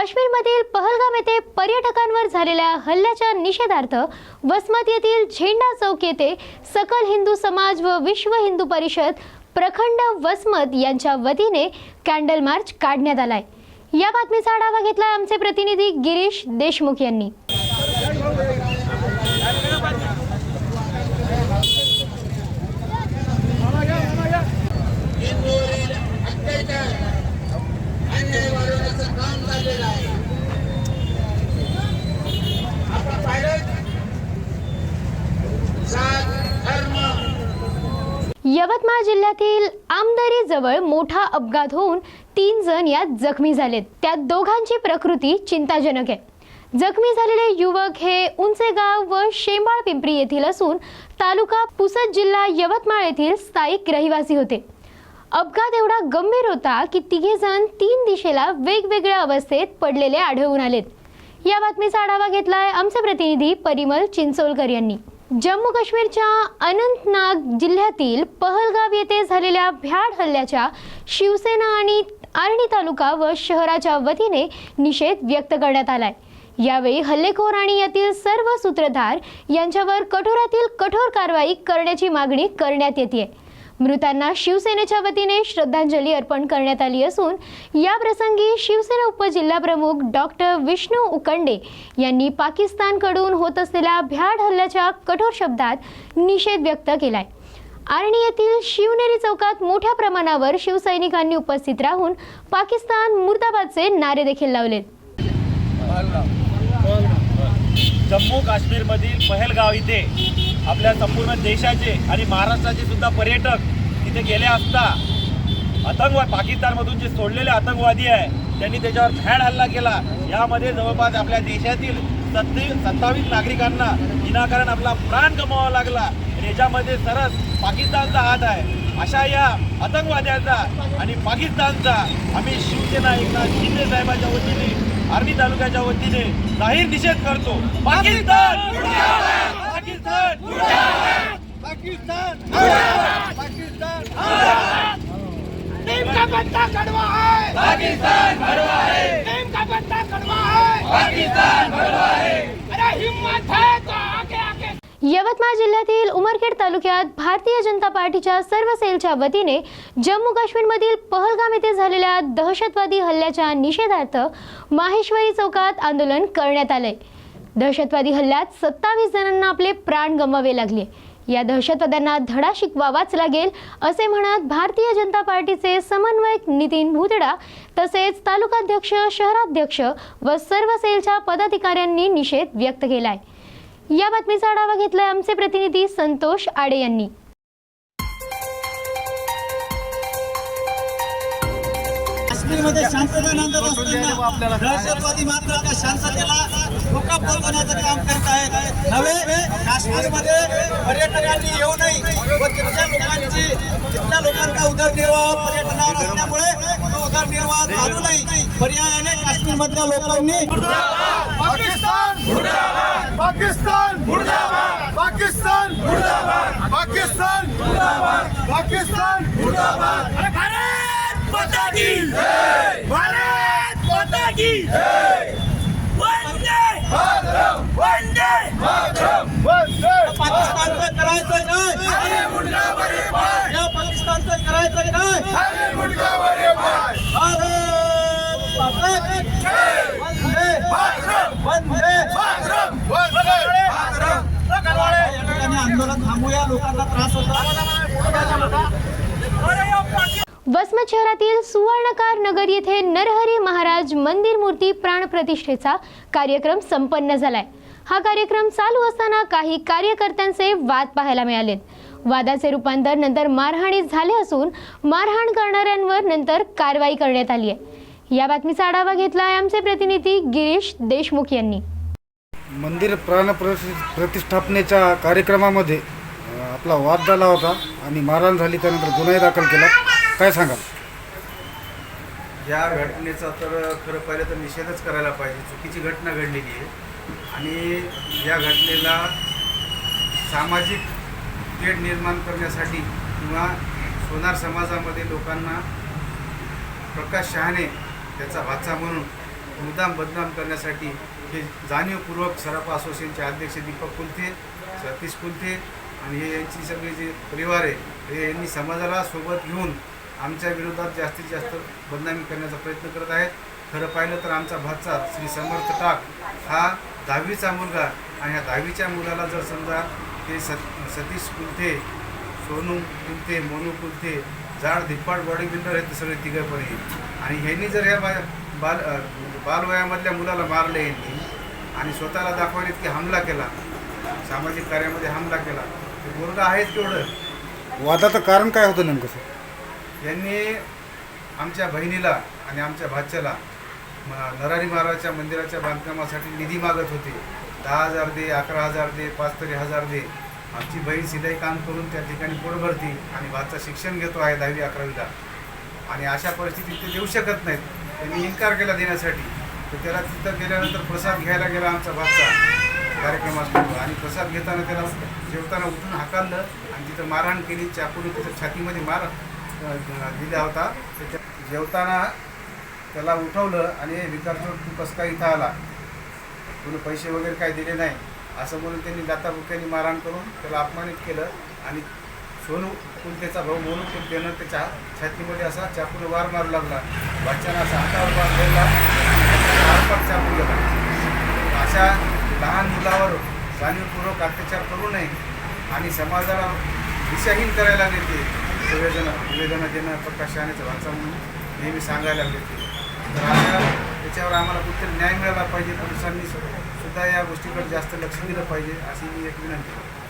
काश्मीरमधील पहलगाम येथे पर्यटकांवर झालेल्या हल्ल्याच्या निषेधार्थ वसमत येथील झेंडा चौक येथे सकल हिंदू समाज व विश्व हिंदू परिषद प्रखंड वसमत यांच्या वतीने कॅन्डल मार्च काढण्यात आलाय. या बातमीचा आढावा घेतला आमचे प्रतिनिधी गिरीश देशमुख यांनी. यवतमाळ जिल्ह्यातील आमदरी जवळ मोठा अपघात होऊन तीन जण यात जखमी झालेत. त्यात दोघांची प्रकृती चिंताजनक आहे. जखमी झालेले युवक हे उंचेगाव व शेंबाळ पिंपरी येथील असून तालुका पुसद जिल्हा यवतमाळ येथील स्थायिक रहिवासी होते. अपघात एवढा गंभीर होता की तिघे जण तीन दिशेला वेगवेगळ्या अवस्थेत पडलेले आढळून आलेत. या बातमीचा आढावा घेतलाय आमचे प्रतिनिधी परिमल चिंचोलकर यांनी. जम्मू काश्मीरच्या अनंतनाग जिल्ह्यातील पहलगाव येथे झालेल्या भ्याड हल्ल्याच्या शिवसेना आणि आर्णी तालुका व शहराच्या वतीने निषेध व्यक्त करण्यात आलाय. यावेळी हल्लेखोर आणि यातील सर्व सूत्रधार यांच्यावर कठोरातील कठोर कारवाई करण्याची मागणी करण्यात येते मृतांना शिवसेनेच्या वतीने श्रद्धांजली अर्पण करण्यात आली असून या प्रसंगी शिवसेना उपजिल्हाप्रमुख डॉक्टर विष्णू उकंडे यांनी पाकिस्तानकडून होत असलेल्या भ्याड हल्ल्याच्या कठोर शब्दात निषेध व्यक्त केलाय. आर्णी येथील शिवनेरी चौकात मोठ्या प्रमाणावर शिवसैनिकांनी उपस्थित राहून पाकिस्तान मुर्दाबादचे नारे देखील लावले. जम्मू काश्मीरमधील पहलगाव इथे आपल्या संपूर्ण देशाचे आणि महाराष्ट्राचे सुद्धा पर्यटक तिथे गेले असता आतंकवाद पाकिस्तानमधून जे सोडलेले आतंकवादी आहे त्यांनी त्याच्यावर फॅड हल्ला केला. यामध्ये जवळपास आपल्या देशातील सत्ती सत्तावीस नागरिकांना विनाकारण आपला प्राण गमवावा लागला. याच्यामध्ये सरस पाकिस्तानचा हात आहे. अशा या आतंकवाद्यांचा आणि पाकिस्तानचा आम्ही शिवसेना एकनाथ शिंदे साहेबांच्या वतीने आर्मी तालुक्याच्या वतीने जाहीर निषेध करतो. पाकिस्तान! पाकिस्तान पाकिस्तान पाकिस्तान नीम का पत्ता कड़वा है! पाकिस्तान भरवा है! नीम का पत्ता कड़वा है! पाकिस्तान भरवा है! अरे हिम्मत है तो आगे आगे! यवतमाळ जिल्ह्यातील उमरखेड तालुक्यात भारतीय जनता पार्टीच्या सर्व सेलच्या वतीने जम्मू काश्मीरमधील पहलगाम येथे झालेल्या दहशतवादी हल्ल्याच्या निषेधार्थ माहेश्वरी चौकात आंदोलन करण्यात आलंय. दहशतवादी हल्ल्यात सत्तावीस जणांना आपले प्राण गमवावे लागले. या दहशतवाद्यांना धडा शिकवावाच लागेल असे म्हणत भारतीय जनता पार्टीचे समन्वयक नितीन भुतडा तसेच तालुकाध्यक्ष शहराध्यक्ष व सर्व सेलच्या पदाधिकाऱ्यांनी निषेध व्यक्त केलाय. या बातमीचा आढावा घेतलाय आमचे प्रतिनिधी संतोष आडे यांनी. काश्मीरमध्ये शांतता नांदत असताना दहशतवादी मात्र आता शांततेला धोका पोहोचवण्याचं काम करत आहेत. नव्हे काश्मीरमध्ये पर्यटकांनी येऊ नये व तिथल्या लोकांची तिथल्या लोकांचा उदरनिर्वाह पर्यटनावर असल्यामुळे तो उदरनिर्वाह चालू नाही. पर्यायाने काश्मीरमधल्या लोकांनी पाकिस्तान! पाकिस्तान! पाकिस्तान! पाकिस्तान! पाकिस्तान मुर्दाबाद अरे भारत माता की भारत माता की वंदे मातरम। वंदे मातरम। वंदे पाकिस्तानचं करायचं नाही या पाकिस्तानचं करायचं नाही अरे मुर्दाबाद भाई भारत वंदे मातरम। वंदे मातरम। वंदे मातरम। या ठिकाणी आंदोलन थांबूया. लोकांना त्रास होतो. वसमत शहरातील सुवर्णकार नगर येथे नरहरी महाराज मंदिर मूर्ती प्राणप्रतिष्ठेचा कार्यक्रम संपन्न झालाय. हा कार्यक्रम चालू असताना काही कार्यकर्त्यांचे वाद पाहायला मिळाले. वादाचे रूपांतर नंतर मारहाणीत झाले असून मारहाण करणाऱ्यांवर नंतर कारवाई करण्यात आली आहे. या बातमीचा आढावा घेतला आहे आमचे प्रतिनिधी गिरीश देशमुख यांनी. मंदिर प्राण प्रतिष्ठापनेच्या कार्यक्रमामध्ये आपला वाद झाला होता आणि मारहाण झाली त्यानंतर गुन्हा दाखल केला. काय सांगाल? या घटनेचा तर खरं पाहिलं तर निषेधच करायला पाहिजे. चुकीची घटना घडलेली आहे. आणि या घटनेला सामाजिक तेढ निर्माण करण्यासाठी किंवा सोनार समाजामध्ये लोकांना प्रकाश शहाणे त्याचा वाचा म्हणून मुद्दाम बदनाम करण्यासाठी हे जाणीवपूर्वक सराफा असोसिएशनचे अध्यक्ष दीपक कुलथे सतीश कुलथे आणि हे यांची सगळी जे परिवार आहे हे यांनी समाजाला सोबत घेऊन आमच्या विरोधात जास्तीत जास्त बदनामी करण्याचा प्रयत्न करत आहेत. खरं पाहिलं तर आमचा भाचा श्री समर्थ टाक हा दहावीचा मुलगा आणि ह्या दहावीच्या मुलाला जर समजा ते सत सतीश कुलते सोनू कुलथे मोनू कुलथे जाड धिप्पाड बॉडी बिल्डर आहेत सगळे तिघपणे आणि ह्यांनी जर ह्या बा बाल बालवयामधल्या मुलाला मारले यांनी आणि स्वतःला दाखवले की हमला केला सामाजिक कार्यामध्ये हमला केला ते मुलगा आहेच तेवढं. वादाचं कारण काय होतं नेमकं सर? यांनी आमच्या बहिणीला आणि आमच्या भाच्याला नरारी महाराजच्या मंदिराच्या बांधकामासाठी निधी मागत होते. दहा हजार दे अकरा हजार दे पाच तरी हजार दे. आमची बहीण सिलाई काम करून त्या ठिकाणी पोट भरती आणि भाचा शिक्षण घेतो आहे दहावी अकरावीला. आणि अशा परिस्थितीत ते देऊ शकत नाहीत. त्यांनी इन्कार केला देण्यासाठी. तर त्याला तिथं गेल्यानंतर प्रसाद घ्यायला गेला आमचा भाचा. कार्यक्रमात आणि प्रसाद घेताना त्याला जेवताना उठून हाकाललं आणि तिथं मारहाण केली. चाकूने त्याच्या छातीमध्ये मार दिला होता. त्याच्या जेवताना त्याला उठवलं आणि विकार तू कसं काय इथं आला? तुला पैसे वगैरे काही दिले नाही. असं म्हणून त्यांनी दाताबुक्यांनी मारहाण करून त्याला अपमानित केलं आणि सोनू कुलतेचा भाऊ मोनू कुलतेनं त्याच्या छातीमध्ये असा चाकूने वार मारू लागला. बच्चानं असा हातावर वार धरला आरपार चाकू गेला अशा लहान मुलावर जाणीवपूर्वक अत्याचार करू नये आणि समाजाला दिशाहीन करायला देते. ते संवेदना निवेदना देणं प्रकाशानेचं वाचा म्हणून नेहमी सांगायला लागले ते. तर अशा त्याच्यावर आम्हाला कुठेतरी न्याय मिळाला पाहिजे पोलिसांनी सुद्धा या गोष्टीकडे जास्त लक्ष दिलं पाहिजे अशी मी एक विनंती करतो.